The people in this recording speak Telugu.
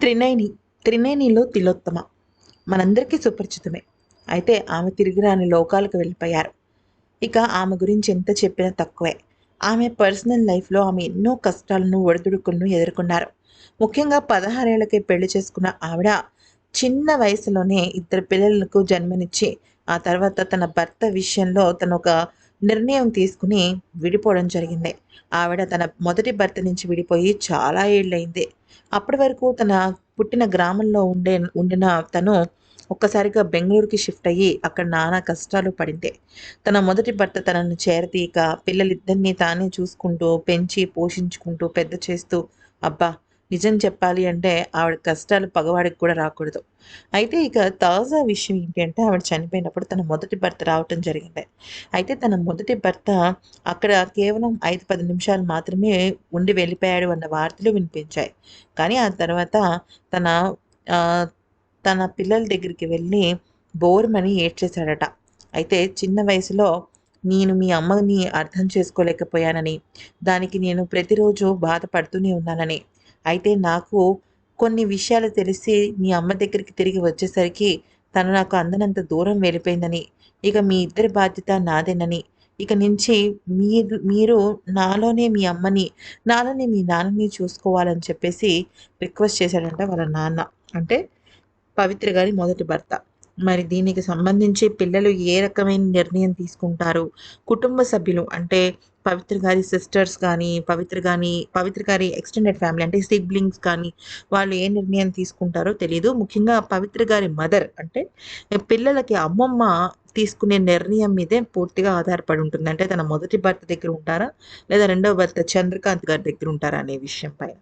త్రినేని త్రినేనిలో తిలోత్తమ. మనందరికీ సుపరిచితమే. అయితే ఆమె తిరిగిరాని లోకాలకు వెళ్ళిపోయారు. ఇక ఆమె గురించి ఎంత చెప్పినా తక్కువే. ఆమె పర్సనల్ లైఫ్లో ఆమె ఎన్నో కష్టాలను ఒడిదుడుకులను ఎదుర్కొన్నారు. ముఖ్యంగా పదహారేళ్ళకే పెళ్ళి చేసుకున్న ఆవిడ చిన్న వయసులోనే ఇద్దరు పిల్లలకు జన్మనిచ్చి ఆ తర్వాత తన భర్త విషయంలో తను ఒక నిర్ణయం తీసుకుని విడిపోవడం జరిగింది. ఆవిడ తన మొదటి భర్త నుంచి విడిపోయి చాలా ఏళ్ళైంది అప్పటి వరకు తన పుట్టిన గ్రామంలో ఉండే ఉండిన తను ఒక్కసారిగా బెంగళూరుకి షిఫ్ట్ అయ్యి అక్కడ నానా కష్టాలు పడింది. తన మొదటి భర్త తనను చేరతీయక పిల్లలిద్దరినీ తానే చూసుకుంటూ పెంచి పోషించుకుంటూ పెద్ద చేస్తూ అబ్బా నిజం చెప్పాలి అంటే ఆవిడ కష్టాలు పగవాడికి కూడా రాకూడదు. అయితే ఇక తాజా విషయం ఏంటంటే ఆవిడ చనిపోయినప్పుడు తన మొదటి భర్త రావటం జరిగింది. అయితే తన మొదటి భర్త అక్కడ కేవలం ఐదు పది నిమిషాలు మాత్రమే ఉండి వెళ్ళిపోయాడు అన్న వార్తలు వినిపించాయి. కానీ ఆ తర్వాత తన తన పిల్లల దగ్గరికి వెళ్ళి బోర్మని ఏడ్చేశాడట. అయితే చిన్న వయసులో నేను మీ అమ్మని అర్థం చేసుకోలేకపోయానని దానికి నేను ప్రతిరోజు బాధపడుతూనే ఉన్నానని అయితే నాకు కొన్ని విషయాలు తెలిసి మీ అమ్మ దగ్గరికి తిరిగి వచ్చేసరికి తను నాకు అందనంత దూరం వెళ్ళిపోయిందని ఇక మీ ఇద్దరి బాధ్యత నాదేనని ఇక నుంచి మీరు మీరు నాలోనే మీ అమ్మని నాలోనే మీ నాన్నని చూసుకోవాలని చెప్పేసి రిక్వెస్ట్ చేశాడంట వాళ్ళ నాన్న. అంటే పవిత్ర గారి మొదటి భర్త. మరి దీనికి సంబంధించి పిల్లలు ఏ రకమైన నిర్ణయం తీసుకుంటారు? కుటుంబ సభ్యులు అంటే పవిత్ర గారి సిస్టర్స్ కానీ పవిత్ర గాని పవిత్ర గారి ఎక్స్టెండెడ్ ఫ్యామిలీ అంటే సిబ్లింగ్స్ కానీ వాళ్ళు ఏ నిర్ణయం తీసుకుంటారో తెలియదు ముఖ్యంగా పవిత్ర గారి మదర్ అంటే పిల్లలకి అమ్మమ్మ తీసుకునే నిర్ణయం మీదే పూర్తిగా ఆధారపడి ఉంటుంది. అంటే తన మొదటి భర్త దగ్గర ఉంటారా? లేదా రెండవ భర్త చంద్రకాంత్ గారి దగ్గర ఉంటారా అనే విషయం పైన.